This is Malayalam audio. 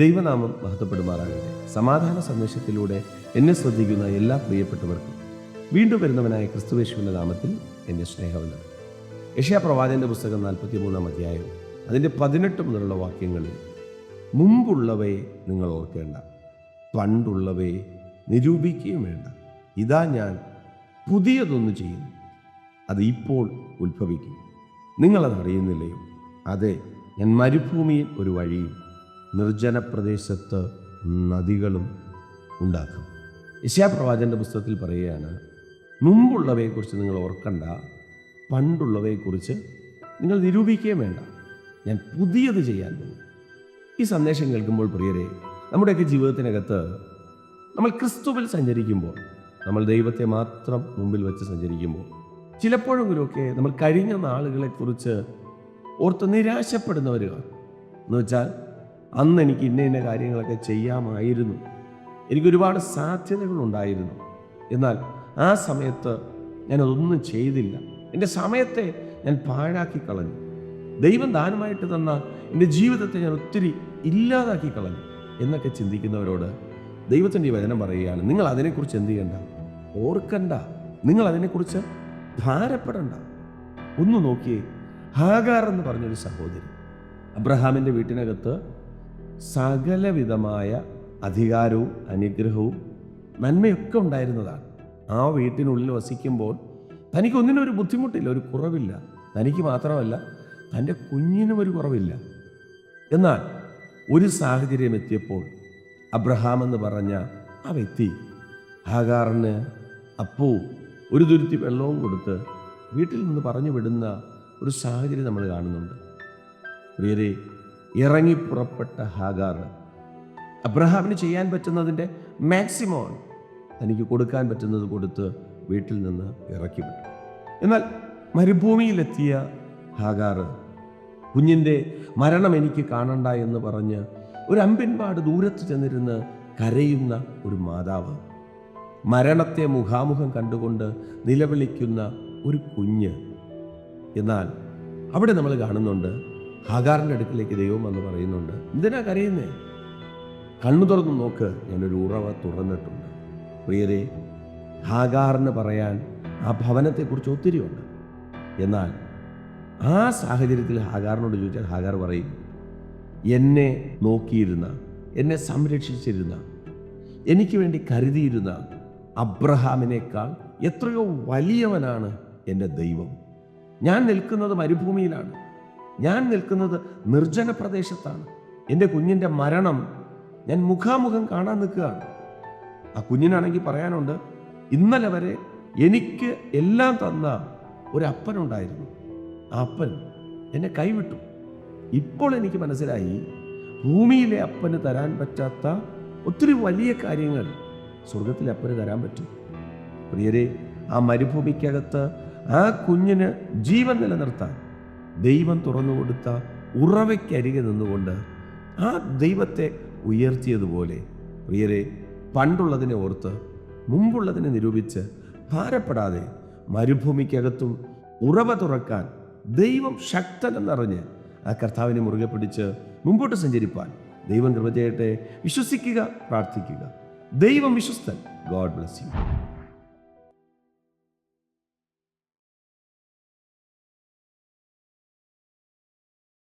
ദൈവനാമം മഹത്വപ്പെടുമാറാകട്ടെ. സമാധാന സന്ദേശത്തിലൂടെ എന്നെ ശ്രദ്ധിക്കുന്ന എല്ലാ പ്രിയപ്പെട്ടവർക്കും വീണ്ടും വരുന്നവനായ ക്രിസ്തുവേശുവിന്റെ നാമത്തിൽ എന്റെ സ്നേഹമുണ്ട് യഷ്യാ പ്രവാചന്റെ പുസ്തകം നാൽപ്പത്തി മൂന്നാം അധ്യായം അതിന്റെ പതിനെട്ട് മുതലുള്ള വാക്യങ്ങളിൽ മുമ്പുള്ളവയെ നിങ്ങൾ ഓർക്കേണ്ട പണ്ടുള്ളവയെ നിരൂപിക്കുകയും വേണ്ട. ഇതാ ഞാൻ പുതിയതൊന്നു ചെയ്യുന്നു അത് ഇപ്പോൾ ഉത്ഭവിക്കും നിങ്ങളത് അറിയുന്നില്ലയോ? അതെ ഞാൻ മരുഭൂമിയിൽ ഒരു വഴിയും നിർജന പ്രദേശത്ത് നദികളും ഉണ്ടാക്കും. യശാപ്രവാചന്റെ പുസ്തകത്തിൽ പറയുകയാണ് മുമ്പുള്ളവയെക്കുറിച്ച് നിങ്ങൾ ഓർക്കണ്ട പണ്ടുള്ളവയെക്കുറിച്ച് നിങ്ങൾ നിരൂപിക്കുകയും വേണ്ട. ഞാൻ പുതിയത് ചെയ്യാൻ പോകും. ഈ സന്ദേശം കേൾക്കുമ്പോൾ പ്രിയരെ നമ്മുടെയൊക്കെ ജീവിതത്തിനകത്ത് നമ്മൾ ക്രിസ്തുവിൽ സഞ്ചരിക്കുമ്പോൾ നമ്മൾ ദൈവത്തെ മാത്രം മുമ്പിൽ വെച്ച് സഞ്ചരിക്കുമ്പോൾ ചിലപ്പോഴെങ്കിലുമൊക്കെ നമ്മൾ കഴിഞ്ഞ നാളുകളെക്കുറിച്ച് ഓർത്ത് നിരാശപ്പെടുന്നവർ കാണും എന്ന് വെച്ചാൽ അന്ന് എനിക്ക് ഇന്ന ഇന്ന കാര്യങ്ങളൊക്കെ ചെയ്യാമായിരുന്നു. എനിക്കൊരുപാട് സാധ്യതകളുണ്ടായിരുന്നു. എന്നാൽ ആ സമയത്ത് ഞാനതൊന്നും ചെയ്തില്ല. എന്റെ സമയത്തെ ഞാൻ പാഴാക്കി കളഞ്ഞു. ദൈവം ദാനമായിട്ട് തന്ന എന്റെ ജീവിതത്തെ ഞാൻ ഒത്തിരി ഇല്ലാതാക്കി കളഞ്ഞു എന്നൊക്കെ ചിന്തിക്കുന്നവരോട് ദൈവത്തിന്റെ ഈ വചനം പറയുകയാണ് നിങ്ങൾ അതിനെക്കുറിച്ച് എന്ത് ചെയ്യണ്ട? ഓർക്കണ്ട. നിങ്ങൾ അതിനെക്കുറിച്ച് ഭാരപ്പെടണ്ട ഒന്ന് നോക്കിയേ ഹാഗാർ എന്ന് പറഞ്ഞൊരു സഹോദരി. അബ്രഹാമിന്റെ വീട്ടിനകത്ത് സകലവിധമായ അധികാരവും അനുഗ്രഹവും നന്മയൊക്കെ ഉണ്ടായിരുന്നതാണ്. ആ വീട്ടിനുള്ളിൽ വസിക്കുമ്പോൾ തനിക്കൊന്നിനും ഒരു ബുദ്ധിമുട്ടില്ല ഒരു കുറവില്ല. തനിക്ക് മാത്രമല്ല തന്റെ കുഞ്ഞിനും ഒരു കുറവില്ല. എന്നാൽ ഒരു സാഹചര്യം എത്തിയപ്പോൾ അബ്രഹാം എന്ന് പറഞ്ഞ ആ വ്യക്തി ഹാഗാറിന് അപ്പൂ ഒരു തുരുത്തി വെള്ളവും കൊടുത്ത് വീട്ടിൽ നിന്ന് പറഞ്ഞു വിടുന്ന ഒരു സാഹചര്യം നമ്മൾ കാണുന്നുണ്ട്. പ്രിയരെ ഇറങ്ങി പുറപ്പെട്ട ഹാഗാർ. അബ്രഹാമിന് ചെയ്യാൻ പറ്റുന്നതിന്റെ മാക്സിമം തനിക്ക് കൊടുക്കാൻ പറ്റുന്നത് കൊടുത്ത് വീട്ടിൽ നിന്ന് ഇറക്കി വിട്ടു എന്നാൽ മരുഭൂമിയിലെത്തിയ ഹാഗാർ കുഞ്ഞിന്റെ മരണം എനിക്ക് കാണണ്ട എന്ന് പറഞ്ഞ് ഒരു അമ്പിൻപാട് ദൂരത്ത് ചെന്നിരുന്ന് കരയുന്ന ഒരു മാതാവ് മരണത്തെ മുഖാമുഖം കണ്ടുകൊണ്ട് നിലവിളിക്കുന്ന ഒരു കുഞ്ഞ്. എന്നാൽ അവിടെ നമ്മൾ കാണുന്നുണ്ട് ഹാഗാറിന്റെ അടുക്കിലേക്ക് ദൈവം എന്ന് പറയുന്നുണ്ട് എന്തിനാ കരയുന്നേ? കണ്ണു തുറന്ന് നോക്ക് ഞാനൊരു ഉറവ തുറന്നിട്ടുണ്ട്. പ്രിയരെ ഹാഗാറിന് പറയാൻ ആ ഭവനത്തെക്കുറിച്ച് ഒത്തിരി ഉണ്ട്. എന്നാൽ ആ സാഹചര്യത്തിൽ ഹാഗാറിനോട് ചോദിച്ചാൽ ഹാഗാർ പറയും എന്നെ നോക്കിയിരുന്ന എന്നെ സംരക്ഷിച്ചിരുന്ന എനിക്ക് വേണ്ടി കരുതിയിരുന്ന അബ്രഹാമിനേക്കാൾ എത്രയോ വലിയവനാണ് എന്റെ ദൈവം. ഞാൻ നിൽക്കുന്നത് മരുഭൂമിയിലാണ്. ഞാൻ നിൽക്കുന്നത് നിർജന പ്രദേശത്താണ്. എന്റെ കുഞ്ഞിന്റെ മരണം ഞാൻ മുഖാമുഖം കാണാൻ നിൽക്കുകയാണ്. ആ കുഞ്ഞിനാണെങ്കിൽ പറയാനുണ്ട് ഇന്നലെ വരെ എനിക്ക് എല്ലാം തന്ന ഒരപ്പനുണ്ടായിരുന്നു. ആ അപ്പൻ എന്നെ കൈവിട്ടു. ഇപ്പോൾ എനിക്ക് മനസ്സിലായി ഭൂമിയിലെ അപ്പന് തരാൻ പറ്റാത്ത ഒത്തിരി വലിയ കാര്യങ്ങൾ സ്വർഗത്തിലെ അപ്പന് തരാൻ പറ്റും. പ്രിയരെ ആ മരുഭൂമിക്കകത്ത് ആ കുഞ്ഞിന് ജീവൻ നിലനിർത്താൻ ദൈവം തുറന്നു കൊടുത്ത ഉറവയ്ക്കരികെ നിന്നുകൊണ്ട് ആ ദൈവത്തെ ഉയർത്തിയതുപോലെ. പ്രിയരെ പണ്ടുള്ളതിനെ ഓർത്ത് മുമ്പുള്ളതിനെ നിരൂപിച്ച് ഭാരപ്പെടാതെ മരുഭൂമിക്കകത്തും ഉറവ തുറക്കാൻ ദൈവം ശക്തനെന്നറിഞ്ഞ് ആ കർത്താവിനെ മുറുകെ പിടിച്ച് മുമ്പോട്ട് സഞ്ചരിപ്പാൻ ദൈവം കൃപ ചെയ്യട്ടെ. വിശ്വസിക്കുക പ്രാർത്ഥിക്കുക. ദൈവം വിശ്വസ്തൻ. God bless you.